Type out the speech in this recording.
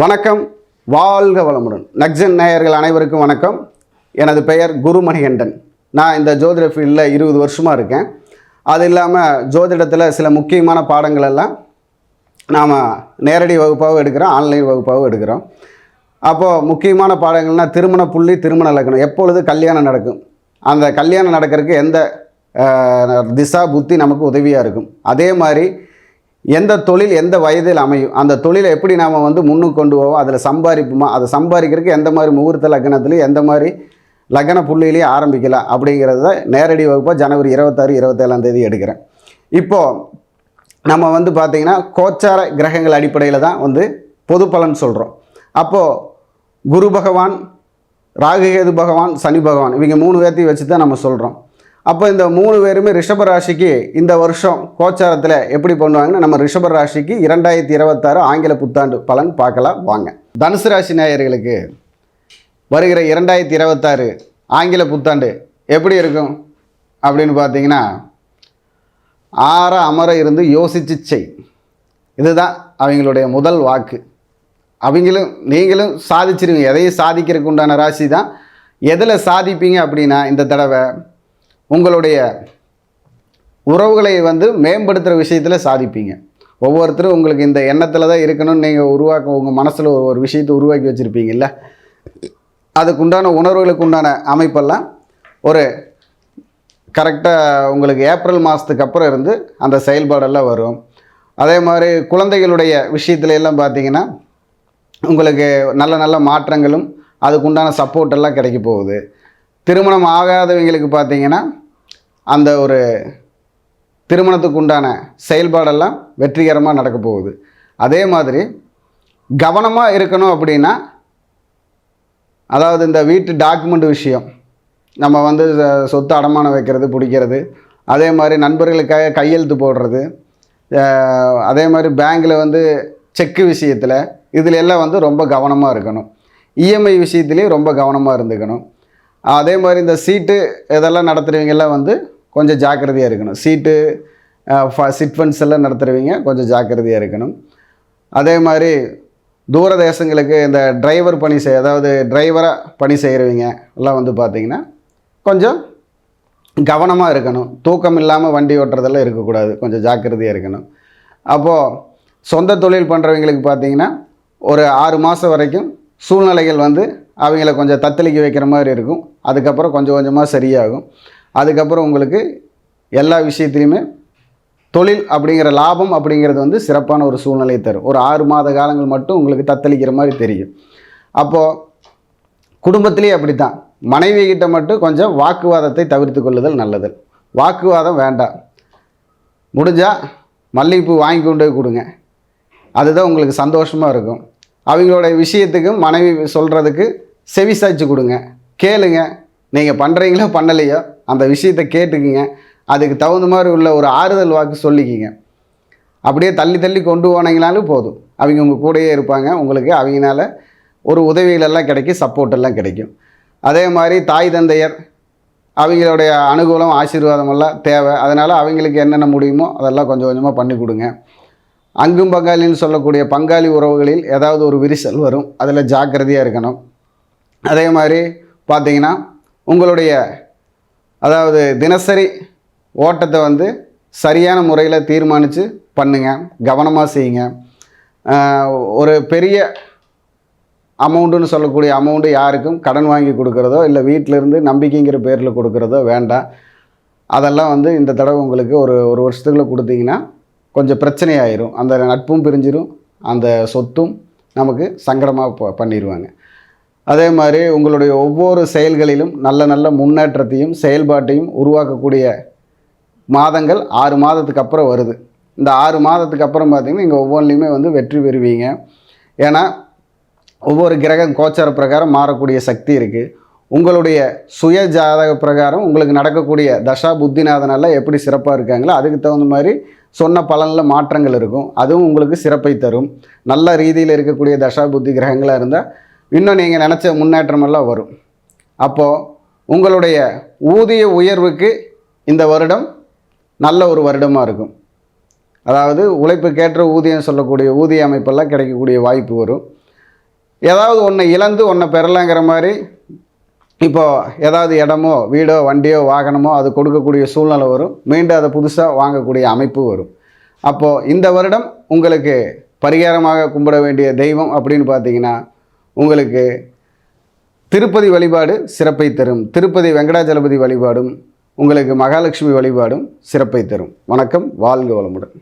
வணக்கம். வாழ்க வளமுடன். நக்சன் நேயர்கள் அனைவருக்கும் வணக்கம். எனது பெயர் குருமணிகண்டன். நான் இந்த ஜோதிட ஃபீல்டில் இருபது வருஷமாக இருக்கேன். அது இல்லாமல் ஜோதிடத்தில் சில முக்கியமான பாடங்கள் எல்லாம் நாம் நேரடி வகுப்பாகவும் எடுக்கிறோம் ஆன்லைன் வகுப்பாகவும் எடுக்கிறோம். அப்போது முக்கியமான பாடங்கள்னால் திருமண புள்ளி திருமண லக்கணம் எப்பொழுது கல்யாணம் நடக்கும்? அந்த கல்யாணம் நடக்கிறதுக்கு எந்த திசா புத்தி நமக்கு உதவியாக இருக்கும்? அதே மாதிரி எந்த தொழில் எந்த வயதில் அமையும் அந்த தொழிலை எப்படி நாம் வந்து முன்னுக்கு கொண்டு போவோம் அதில் சம்பாதிப்போமா அதை சம்பாதிக்கிறதுக்கு எந்த மாதிரி முகூர்த்த லக்னத்துலையும் எந்த மாதிரி லக்ன புள்ளியிலையும் ஆரம்பிக்கலாம் அப்படிங்கிறத நேரடி வகுப்பாக ஜனவரி இருபத்தாறு இருபத்தேழாம் தேதி எடுக்கிறேன். இப்போது நம்ம வந்து பார்த்திங்கன்னா கோச்சார கிரகங்கள் அடிப்படையில் தான் வந்து பொது பலன் சொல்கிறோம் அப்போது குரு பகவான் ராகுகேது பகவான் சனி பகவான் இவங்க மூணு பேர்த்தையும் வச்சு தான் நம்ம சொல்கிறோம் அப்போ இந்த மூணு பேருமே ரிஷப ராசிக்கு இந்த வருஷம் கோச்சாரத்தில் எப்படி பண்ணுவாங்கன்னா நம்ம ரிஷப ராசிக்கு இரண்டாயிரத்தி இருபத்தாறு ஆங்கில புத்தாண்டு பலன் பார்க்கலாம். வாங்க. தனுசு ராசி நேயர்களுக்கு வருகிற இரண்டாயிரத்தி இருபத்தாறு ஆங்கில புத்தாண்டு எப்படி இருக்கும்? அப்படின்னு பார்த்தீங்கன்னா ஆற அமர இருந்து யோசிச்சு செய். இதுதான் அவங்களுடைய முதல் வாக்கு. அவங்களும் நீங்களும் சாதிச்சிருவீங்க. எதையும் சாதிக்கிறதுக்கு உண்டான ராசி தான். எதில் சாதிப்பீங்க அப்படின்னா இந்த தடவை உங்களுடைய உறவுகளை வந்து மேம்படுத்துகிற விஷயத்தில் சாதிப்பீங்க. ஒவ்வொருத்தரும் உங்களுக்கு இந்த எண்ணத்தில் தான் இருக்கணும்னு நீங்கள் உருவாக்க உங்கள் மனசில் ஒரு ஒரு விஷயத்தை உருவாக்கி வச்சுருப்பீங்கல்ல? அதுக்குண்டான உணர்வுகளுக்கு உண்டான அமைப்பெல்லாம் ஒரு கரெக்டாக உங்களுக்கு ஏப்ரல் மாதத்துக்கு அப்புறம் இருந்து அந்த செயல்பாடெல்லாம் வரும். அதே மாதிரி குழந்தைகளுடைய விஷயத்துல எல்லாம் பார்த்தீங்கன்னா உங்களுக்கு நல்ல நல்ல மாற்றங்களும் அதுக்குண்டான சப்போர்ட் எல்லாம் கிடைக்க போகுது. திருமணம் ஆகாதவங்களுக்கு பார்த்தீங்கன்னா அந்த ஒரு திருமணத்துக்கு உண்டான செயல்பாடெல்லாம் வெற்றிகரமாக நடக்க போகுது. அதே மாதிரி கவனமாக இருக்கணும் அப்படின்னா அதாவது இந்த வீட்டு டாக்குமெண்ட் விஷயம் நம்ம வந்து சொத்து அடமானம் வைக்கிறது பிடிக்கிறது அதே மாதிரி நண்பர்களுக்காக கையெழுத்து போடுறது அதே மாதிரி பேங்க்கில் வந்து செக்கு விஷயத்தில் இதில் எல்லாம் வந்து ரொம்ப கவனமாக இருக்கணும். இஎம்ஐ விஷயத்துலேயும் ரொம்ப கவனமாக இருந்துக்கணும். அதே மாதிரி இந்த சீட்டு இதெல்லாம் நடத்துகிறவங்கெல்லாம் வந்து கொஞ்சம் ஜாக்கிரதையாக இருக்கணும். சீட்டு சிட் ஃபண்ட்ஸ் எல்லாம் நடத்துகிறவங்க கொஞ்சம் ஜாக்கிரதையாக இருக்கணும். அதே மாதிரி தூர தேசங்களுக்கு இந்த டிரைவர் பணி செய் அதாவது டிரைவராக பணி செய்கிறவங்க எல்லாம் வந்து பார்த்திங்கன்னா கொஞ்சம் கவனமாக இருக்கணும். தூக்கம் இல்லாமல் வண்டி ஓட்டுறதெல்லாம் இருக்கக்கூடாது. கொஞ்சம் ஜாக்கிரதையாக இருக்கணும். அப்போது சொந்த தொழில் பண்ணுறவங்களுக்கு பார்த்தீங்கன்னா ஒரு ஆறு மாதம் வரைக்கும் சூழ்நிலைகள் வந்து அவங்கள கொஞ்சம் தத்தளிக்க வைக்கிற மாதிரி இருக்கும். அதுக்கப்புறம் கொஞ்சம் கொஞ்சமாக சரியாகும். அதுக்கப்புறம் உங்களுக்கு எல்லா விஷயத்துலையுமே தொழில் அப்படிங்கிற லாபம் அப்படிங்கிறது வந்து சிறப்பான ஒரு சூழ்நிலையை தரும். ஒரு ஆறு மாத காலங்கள் மட்டும் உங்களுக்கு தத்தளிக்கிற மாதிரி தெரியும். அப்போது குடும்பத்திலேயே அப்படித்தான். மனைவி கிட்ட மட்டும் கொஞ்சம் வாக்குவாதத்தை தவிர்த்து கொள்ளுதல் நல்லது. வாக்குவாதம் வேண்டாம். முடிஞ்சால் மல்லிகைப்பூ வாங்கி கொண்டு போய் கொடுங்க. அதுதான் உங்களுக்கு சந்தோஷமாக இருக்கும். அவங்களோட விஷயத்துக்கும் மனைவி சொல்கிறதுக்கு செவி சாய்ச்சி கொடுங்க. கேளுங்க. நீங்கள் பண்ணுறீங்களோ பண்ணலையோ அந்த விஷயத்தை கேட்டுக்குங்க. அதுக்கு தகுந்த மாதிரி உள்ள ஒரு ஆறுதல் வாக்கு சொல்லிக்கிங்க. அப்படியே தள்ளி தள்ளி கொண்டு போனீங்கனாலும் போதும். அவங்க உங்கள் கூடயே இருப்பாங்க. உங்களுக்கு அவங்களால ஒரு உதவிகளெல்லாம் கிடைக்கும் சப்போர்ட் எல்லாம் கிடைக்கும். அதே மாதிரி தாய் தந்தையர் அவங்களுடைய அனுகூலம் ஆசீர்வாதமெல்லாம் தேவை. அதனால் அவங்களுக்கு என்னென்ன முடியுமோ அதெல்லாம் கொஞ்சம் கொஞ்சமாக பண்ணி கொடுங்க. அங்கும் பங்காளின்னு சொல்லக்கூடிய பங்காளி உறவுகளில் ஏதாவது ஒரு விரிசல் வரும். அதில் ஜாக்கிரதையாக இருக்கணும். அதே மாதிரி பார்த்தீங்கன்னா உங்களுடைய அதாவது தினசரி ஓட்டத்தை வந்து சரியான முறையில் தீர்மானித்து பண்ணுங்கள் கவனமாக செய்யுங்க. ஒரு பெரிய அமௌண்ட்டுன்னு சொல்லக்கூடிய அமௌண்ட்டு யாருக்கும் கடன் வாங்கி கொடுக்குறதோ இல்லை வீட்டிலேருந்து நம்பிக்கைங்கிற பேரில் கொடுக்குறதோ வேண்டாம். அதெல்லாம் வந்து இந்த தடவை உங்களுக்கு ஒரு ஒரு வருஷத்துக்குள்ளே கொடுத்தீங்கன்னா கொஞ்சம் பிரச்சனையாயிரும். அந்த நட்பும் பிரிஞ்சிடும் அந்த சொத்தும் நமக்கு சங்கடமாக ப பண்ணிடுவாங்க அதே மாதிரி உங்களுடைய ஒவ்வொரு செயல்களிலும் நல்ல நல்ல முன்னேற்றத்தையும் செயல்பாட்டையும் உருவாக்கக்கூடிய மாதங்கள் ஆறு மாதத்துக்கு அப்புறம் வருது. இந்த ஆறு மாதத்துக்கு அப்புறம் பார்த்திங்கன்னா இங்கே ஒவ்வொன்றிலையுமே வந்து வெற்றி பெறுவீங்க. ஏன்னா ஒவ்வொரு கிரகம் கோச்சார பிரகாரம் மாறக்கூடிய சக்தி இருக்குது உங்களுடைய சுய ஜாதக பிரகாரம் உங்களுக்கு நடக்கக்கூடிய தசா புத்திநாதனால எப்படி சிறப்பாக இருக்காங்களோ அதுக்கு தகுந்த மாதிரி சொன்ன பலனில் மாற்றங்கள் இருக்கும். அதுவும் உங்களுக்கு சிறப்பை தரும். நல்ல ரீதியில் இருக்கக்கூடிய தசா புத்தி கிரகங்களாக இருந்தால் இன்னும் நீங்கள் நினச்ச முன்னேற்றமெல்லாம் வரும். அப்போது உங்களுடைய ஊதிய உயர்வுக்கு இந்த வருடம் நல்ல ஒரு வருடமாக இருக்கும். அதாவது உழைப்புக்கேற்ற ஊதியம் சொல்லக்கூடிய ஊதிய அமைப்பெல்லாம் கிடைக்கக்கூடிய வாய்ப்பு வரும். ஏதாவது ஒன்றை இழந்து ஒன்றை பெறலாங்கிற மாதிரி இப்போது ஏதாவது இடமோ வீடோ வண்டியோ வாகனமோ அது கொடுக்கக்கூடிய சூழ்நிலை வரும். மீண்டும் அதை புதுசாக வாங்கக்கூடிய அமைப்பு வரும். அப்போது இந்த வருடம் உங்களுக்கு பரிகாரமாக கும்பிட வேண்டிய தெய்வம் அப்படின்னு பார்த்தீங்கன்னா உங்களுக்கு திருப்பதி வழிபாடு சிறப்பை தரும். திருப்பதி வெங்கடாஜலபதி வழிபாடும் உங்களுக்கு மகாலட்சுமி வழிபாடும் சிறப்பை தரும். வணக்கம் வாழ்க வளமுடன்.